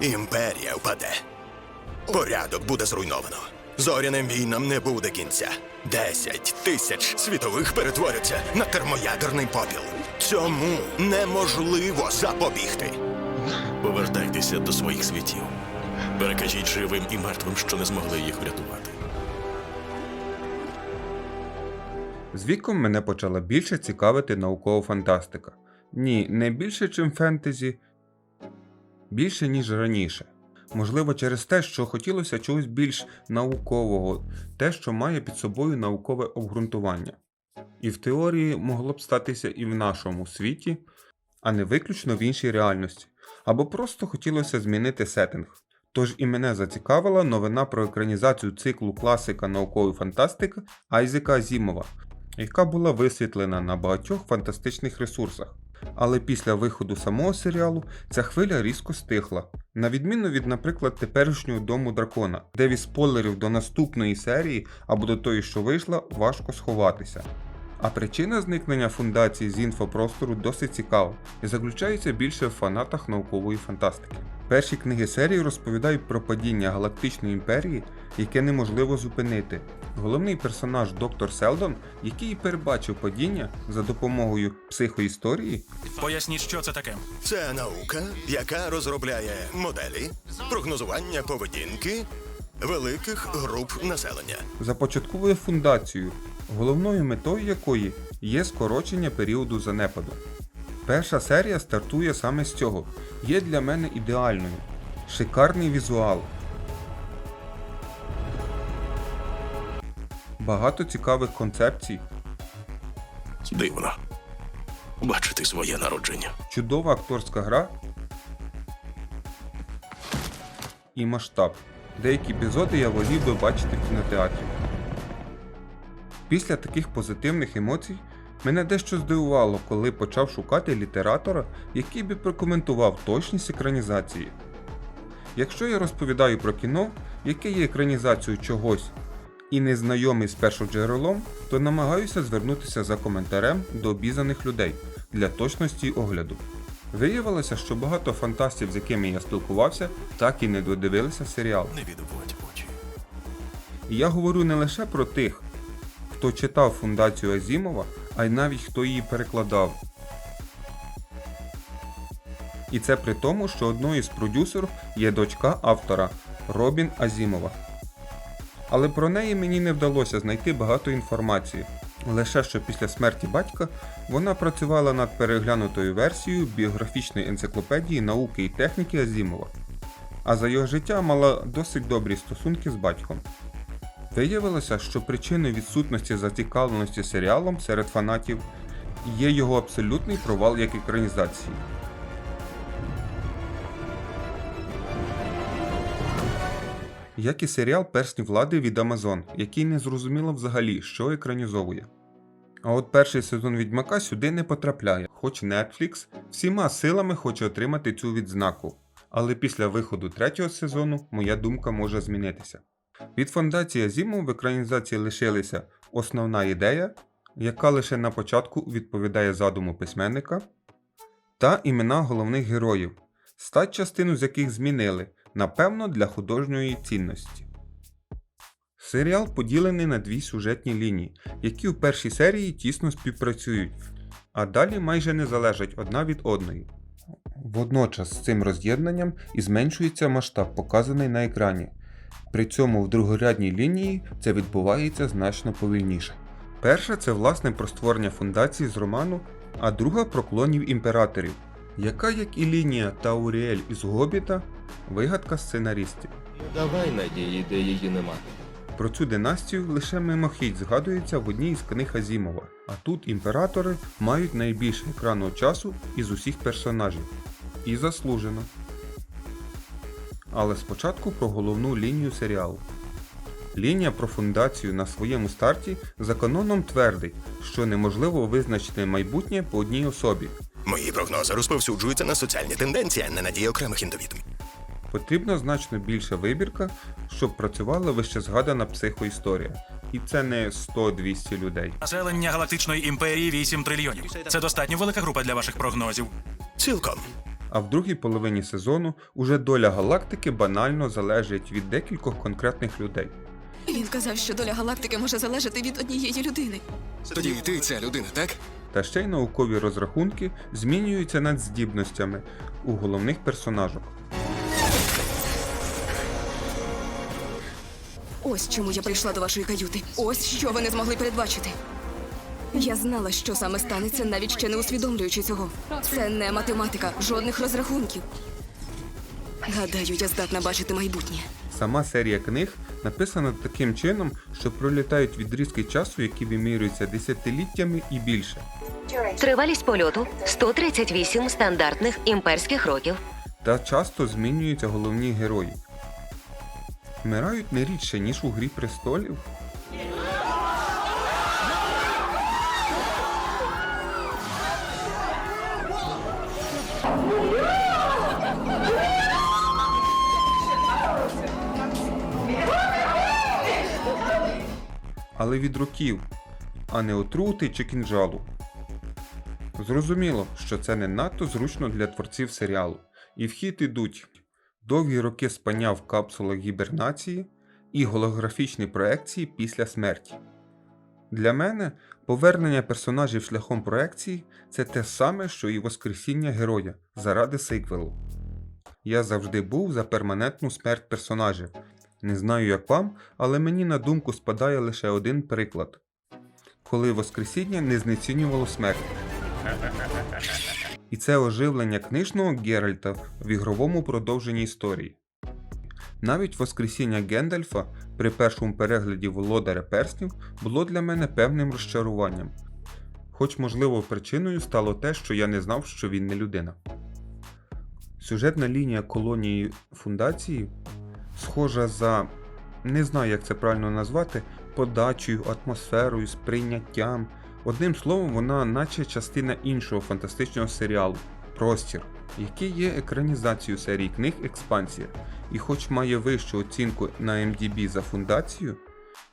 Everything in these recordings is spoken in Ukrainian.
Імперія впаде. Порядок буде зруйновано. Зоряним війнам не буде кінця. Десять тисяч світових перетворяться на термоядерний попіл. Цьому неможливо запобігти. Повертайтеся до своїх світів. Перекажіть живим і мертвим, що не змогли їх врятувати. З віком мене почала більше цікавити наукова фантастика. Ні, не більше, чим фентезі, більше, ніж раніше. Можливо, через те, що хотілося чогось більш наукового, те, що має під собою наукове обґрунтування. І в теорії могло б статися і в нашому світі, а не виключно в іншій реальності, або просто хотілося змінити сеттинг. Тож і мене зацікавила новина про екранізацію циклу класика наукової фантастики Айзека Азімова, яка була висвітлена на багатьох фантастичних ресурсах. Але після виходу самого серіалу ця хвиля різко стихла, на відміну від, наприклад, теперішнього дому дракона, де від спойлерів до наступної серії або до тої, що вийшла, важко сховатися. А причина зникнення фундації з інфопростору досить цікава і заключається більше в фанатах наукової фантастики. Перші книги серії розповідають про падіння галактичної імперії, яке неможливо зупинити. Головний персонаж доктор Селдон, який перебачив падіння за допомогою психоісторії, Поясніть, що це таке. Це наука, яка розробляє моделі прогнозування поведінки великих груп населення. започатковує фундацію, головною метою якої є скорочення періоду занепаду. Перша серія стартує саме з цього. Є для мене ідеальною. Шикарний візуал. Багато цікавих концепцій, Дивно. Бачити своє народження. чудова акторська гра і масштаб. Деякі епізоди я волів би бачити в кінотеатрі. Після таких позитивних емоцій мене дещо здивувало, коли почав шукати літератора, який би прокоментував точність екранізації. Якщо я розповідаю про кіно, яке є екранізацією чогось і не знайомий з першоджерелом, то намагаюся звернутися за коментарем до обізнаних людей для точності огляду. Виявилося, що багато фантастів, з якими я спілкувався, так і не додивилися серіал. Не очі. І я говорю не лише про тих, хто читав фундацію Азімова, а й навіть хто її перекладав. І це при тому, що одною з продюсерів є дочка автора Робін Азімова. Але про неї мені не вдалося знайти багато інформації. Лише що після смерті батька вона працювала над переглянутою версією біографічної енциклопедії науки і техніки Азімова, а за його життя мала досить добрі стосунки з батьком. Виявилося, що причиною відсутності зацікавленості серіалом серед фанатів є його абсолютний провал як екранізації. Як і серіал Персні влади від Amazon, який не зрозуміло взагалі, що екранізовує. А от перший сезон Відьмака сюди не потрапляє, хоч Netflix всіма силами хоче отримати цю відзнаку. Але після виходу третього сезону моя думка може змінитися. Від фондації Азімов в екранізації лишилася основна ідея, яка лише на початку відповідає задуму письменника, та імена головних героїв, стать частину з яких змінили, напевно, для художньої цінності. Серіал поділений на дві сюжетні лінії, які у першій серії тісно співпрацюють, а далі майже не залежать одна від одної. Водночас з цим роз'єднанням і зменшується масштаб, показаний на екрані. При цьому в другорядній лінії це відбувається значно повільніше. Перша це власне про створення фундації з роману, а друга про клонів імператорів, яка, як і лінія Тауріель із Гобіта, вигадка сценаристів. Давай надії, де її нема. Про цю династію лише мимохідь згадується в одній із книг Азімова, а тут імператори мають найбільше екранного часу із усіх персонажів. І заслужено. Але спочатку про головну лінію серіалу. Лінія про фундацію на своєму старті за каноном твердить, що неможливо визначити майбутнє по одній особі. Мої прогнози розповсюджуються на соціальні тенденції, а не на дії окремих індивідів. Потрібна значно більша вибірка, щоб працювала вище згадана психоісторія. І це не 100-200 людей. Населення галактичної імперії 8 трильйонів. Це достатньо велика група для ваших прогнозів. Цілком. А в другій половині сезону уже доля галактики банально залежить від декількох конкретних людей. Він казав, що доля галактики може залежати від однієї людини. Тоді і ти ця людина, так? Та ще й наукові розрахунки змінюються над здібностями у головних персонажок. Ось чому я прийшла до вашої каюти. Ось що ви не змогли передбачити. Я знала, що саме станеться, навіть ще не усвідомлюючи цього. Це не математика, жодних розрахунків. Гадаю, я здатна бачити майбутнє. Сама серія книг написана таким чином, що пролітають відрізки часу, які вимірюються десятиліттями і більше. Тривалість польоту 138 стандартних імперських років. Та часто змінюються головні герої. Вмирають не рідше, ніж у Грі престолів. Але від років, а не отрути чи кінжалу. Зрозуміло, що це не надто зручно для творців серіалу, і в хід ідуть довгі роки спання в капсулах гібернації і голографічні проекції після смерті. Для мене повернення персонажів шляхом проекції це те саме, що і воскресіння героя заради сиквелу. Я завжди був за перманентну смерть персонажів. Не знаю як вам, але мені на думку спадає лише один приклад, коли Воскресіння не знецінювало смерть. І це оживлення книжного Геральта в ігровому продовженні історії. Навіть Воскресіння Гендальфа при першому перегляді Володаря Перснів було для мене певним розчаруванням, хоч, можливо, причиною стало те, що я не знав, що він не людина. Сюжетна лінія колонії фундації схожа за не знаю, як це правильно назвати, подачею, атмосферою, сприйняттям. Одним словом, вона наче частина іншого фантастичного серіалу Простір, який є екранізацією серії книг Експансія, і хоч має вищу оцінку на MDB за фундацію,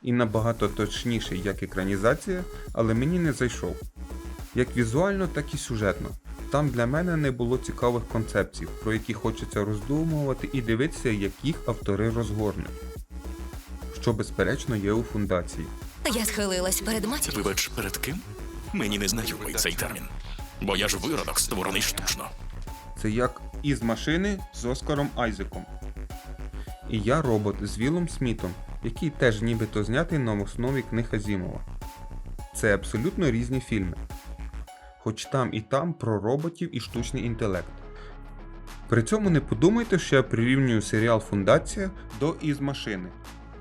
і набагато точніший як екранізація, але мені не зайшов. Як візуально, так і сюжетно. Там для мене не було цікавих концепцій, про які хочеться роздумувати і дивитися, як їх автори розгорнуть. Що безперечно є у фундації. Я схилилась перед матір'ю. Вибач, перед ким? Мені не знайомий цей термін. Бо я ж виродок, створений штучно. Це як із машини з Оскаром Айзеком. І я робот з Вілом Смітом, який теж нібито знятий на основі книг Азімова. Це абсолютно різні фільми. Хоч там і там про роботів і штучний інтелект. При цьому не подумайте, що я прирівнюю серіал Фундація до із машини,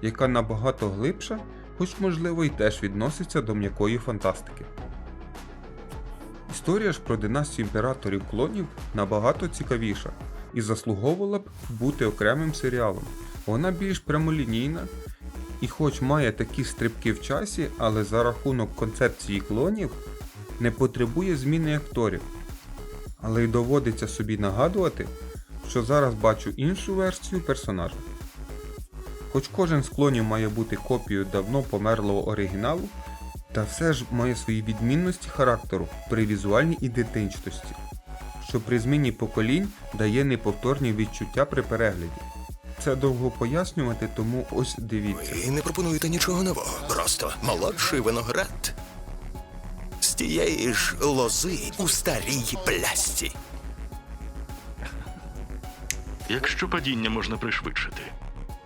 яка набагато глибша, хоч можливо і теж відноситься до м'якої фантастики. Історія ж про династію імператорів клонів набагато цікавіша і заслуговувала б бути окремим серіалом. Вона більш прямолінійна і, хоч має такі стрибки в часі, але за рахунок концепції клонів не потребує зміни акторів. Але й доводиться собі нагадувати, що зараз бачу іншу версію персонажа. Хоч кожен з клонів має бути копією давно померлого оригіналу, та все ж має свої відмінності характеру при візуальній ідентичності, що при зміні поколінь дає неповторні відчуття при перегляді. Це довго пояснювати, тому ось дивіться. Ви не пропонуєте нічого нового. Просто молодший виноград. З тієї ж лози у старій плясці. Якщо падіння можна пришвидшити,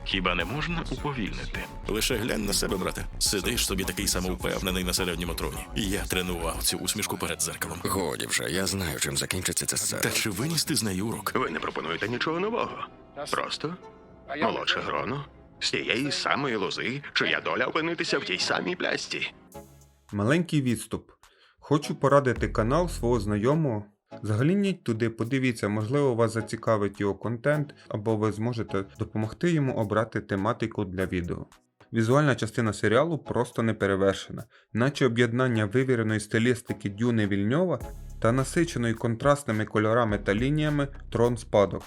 хіба не можна уповільнити? Лише глянь на себе, брате. Сидиш собі такий самовпевнений на середньому троні. Я тренував цю усмішку перед зеркалом. Годі вже, я знаю, чим закінчиться це сцена. Та чи виніс ти з неї урок? Ви не пропонуєте нічого нового. Просто молодше гроно з тієї самої лози, чия доля опинитися в тій самій плясті. Маленький відступ. Хочу порадити канал свого знайомого. Загляніть туди, подивіться, можливо, вас зацікавить його контент, або ви зможете допомогти йому обрати тематику для відео. Візуальна частина серіалу просто не перевершена, наче об'єднання вивіреної стилістики Дюни Вільньова та насиченої контрастними кольорами та лініями трон спадок.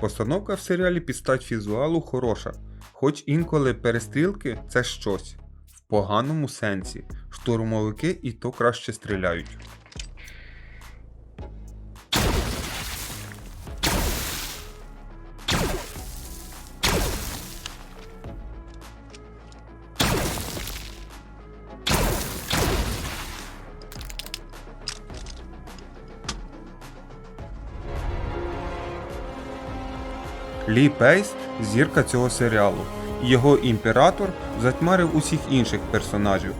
Постановка в серіалі під стать візуалу хороша, хоч інколи перестрілки це щось поганому сенсі. Штурмовики і то краще стріляють. Лі Пейс зірка цього серіалу його імператор затьмарив усіх інших персонажів,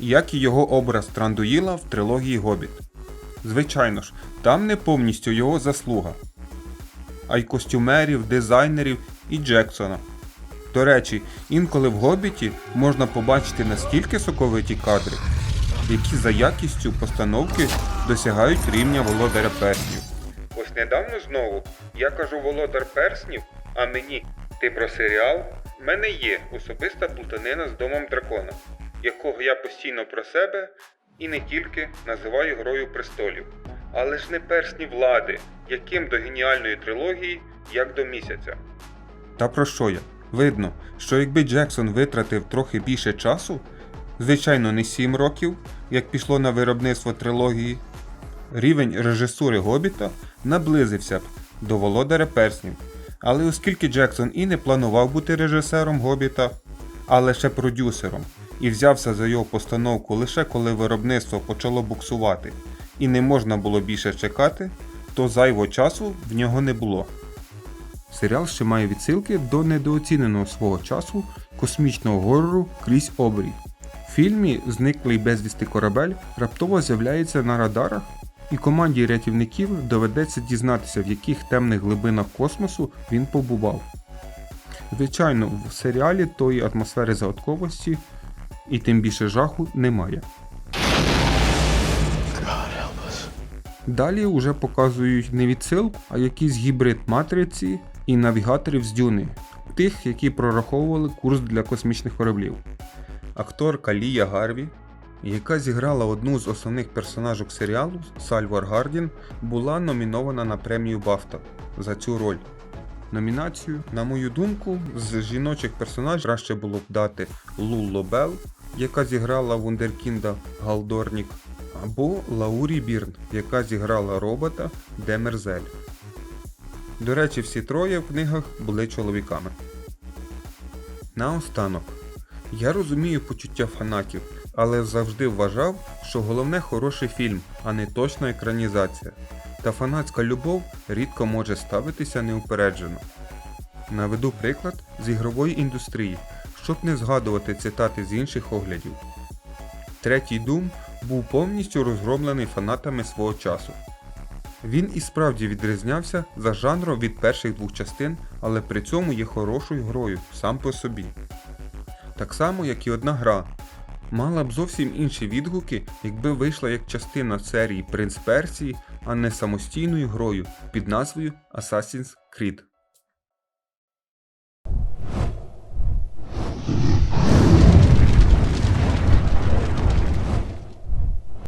як і його образ Трандуїла в трилогії Гобіт. Звичайно ж, там не повністю його заслуга, а й костюмерів, дизайнерів і Джексона. До речі, інколи в Гобіті можна побачити настільки соковиті кадри, які за якістю постановки досягають рівня володаря перснів. Ось недавно знову я кажу володар перснів, а мені ти про серіал. В мене є особиста плутанина з домом дракона, якого я постійно про себе і не тільки називаю грою престолів. Але ж не персні влади, яким до геніальної трилогії, як до місяця. Та про що я? Видно, що якби Джексон витратив трохи більше часу, звичайно, не 7 років, як пішло на виробництво трилогії, рівень режисури Гобіта наблизився б до володаря перснів. Але оскільки Джексон і не планував бути режисером Гобіта, а лише продюсером, і взявся за його постановку лише коли виробництво почало буксувати і не можна було більше чекати, то зайвого часу в нього не було. Серіал ще має відсилки до недооціненого свого часу космічного горору крізь обрій. В фільмі Зниклий безвісти корабель раптово з'являється на радарах, і команді рятівників доведеться дізнатися, в яких темних глибинах космосу він побував. Звичайно, в серіалі тої атмосфери загадковості і тим більше жаху немає. Далі вже показують не відсилку, а якийсь гібрид матриці і навігаторів з дюни, тих, які прораховували курс для космічних кораблів. Акторка Лія Гарві, яка зіграла одну з основних персонажок серіалу Сальвар Гардін, була номінована на премію Бафта за цю роль. Номінацію, на мою думку, з жіночих персонажів краще було б дати Лулло Белл, яка зіграла Вундеркінда Галдорнік, або Лаурі Бірн, яка зіграла робота Демерзель. До речі, всі троє в книгах були чоловіками. Наостанок. Я розумію почуття фанатів, але завжди вважав, що головне хороший фільм, а не точна екранізація. Та фанатська любов рідко може ставитися неупереджено. Наведу приклад з ігрової індустрії, щоб не згадувати цитати з інших оглядів. Третій Doom був повністю розгромлений фанатами свого часу. Він і справді відрізнявся за жанром від перших двох частин, але при цьому є хорошою грою сам по собі. Так само, як і одна гра. Мала б зовсім інші відгуки, якби вийшла як частина серії Принц Персії, а не самостійною грою під назвою Assassin's Creed.